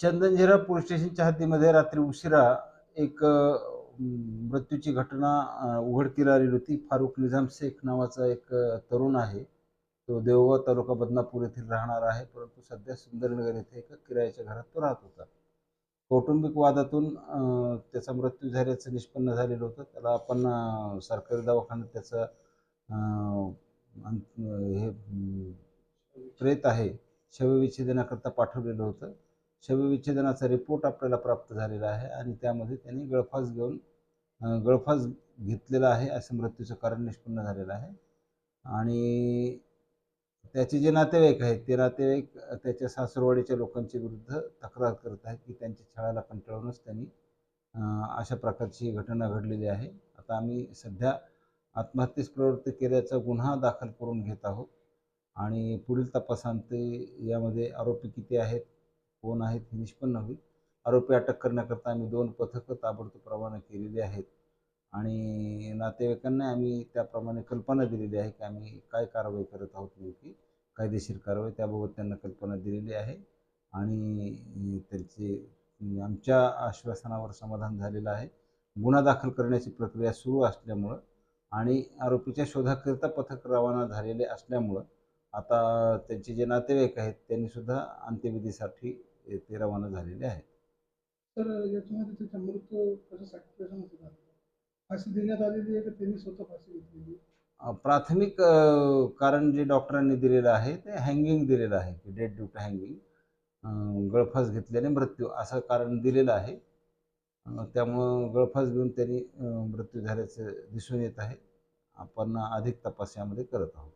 Chandanzira police स्टेशनच्या हद्दीमध्ये रात्री उशिरा एक मृत्यूची घटना उघडकीला आलेली होती. फारुख निझाम शेख नावाचा एक तरुण आहे. तो देवगाव तालुका बदनापूर येथील राहणार आहे. परंतु सध्या सुंदरनगर येथे एका किरायाच्या घरात तो राहत होता. कौटुंबिक वादातून त्याचा मृत्यू झाल्याचं निष्पन्न झालेलं होतं. त्याला आपण सरकारी दवाखान्यात त्याचं हे प्रेत आहे. शवविच्छेदनाकरता पाठवलेलं होतं. शवविच्छेदनाचा रिपोर्ट आपल्याला प्राप्त झालेला आहे आणि त्यामध्ये त्यांनी गळफास घेऊन गळफास घेतलेला आहे असं मृत्यूचं कारण निष्पन्न झालेलं आहे. आणि त्याचे जे नातेवाईक आहेत ते नातेवाईक त्याच्या सासरवाडीच्या लोकांच्या विरुद्ध तक्रार करत आहेत की त्यांच्या छळाला कंटाळूनच त्यांनी अशा प्रकारची घटना घडलेली आहे. आता आम्ही सध्या आत्महत्येस प्रवृत्त केल्याचा गुन्हा दाखल करून घेत आहोत आणि पुढील तपासांते यामध्ये आरोपी किती आहेत कोण आहेत हे निष्पन्न होईल. आरोपी अटक करण्याकरता आम्ही दोन पथकं ताबडतोब रवाना केलेली आहेत. आणि नातेवाईकांना आम्ही त्याप्रमाणे कल्पना दिलेली आहे की आम्ही काय कारवाई करत आहोत नेमकी. कायदेशीर कारवाई त्याबाबत त्यांना कल्पना दिलेली आहे. आणि त्यांचे आमच्या आश्वासनावर समाधान झालेलं आहे. गुन्हा दाखल करण्याची प्रक्रिया सुरू असल्यामुळं आणि आरोपीच्या शोधाकरिता पथक रवाना झालेले असल्यामुळं आता त्यांचे जे नातेवाईक आहेत त्यांनीसुद्धा अंत्यविधीसाठी ते रवाना झालेले आहेत. तर याच्यामध्ये त्याचा मृत्यू कशासाठी कशामध्ये झाला फाशी देण्यात आलेली आहे का त्यांनी स्वतः फाशी घेतलेली अ, प्राथमिक अ, कारण जे डॉक्टरांनी दिलेलं आहे ते हँगिंग दिलेलं आहे की डेड ड्यू टू हँगिंग गळफास घेतल्याने मृत्यू असं कारण दिलेलं आहे. अ, त्यामुळं गळफास घेऊन त्यांनी अ, मृत्यू झाल्याचं दिसून येत आहे. आपण अधिक तपास यामध्ये करत आहोत.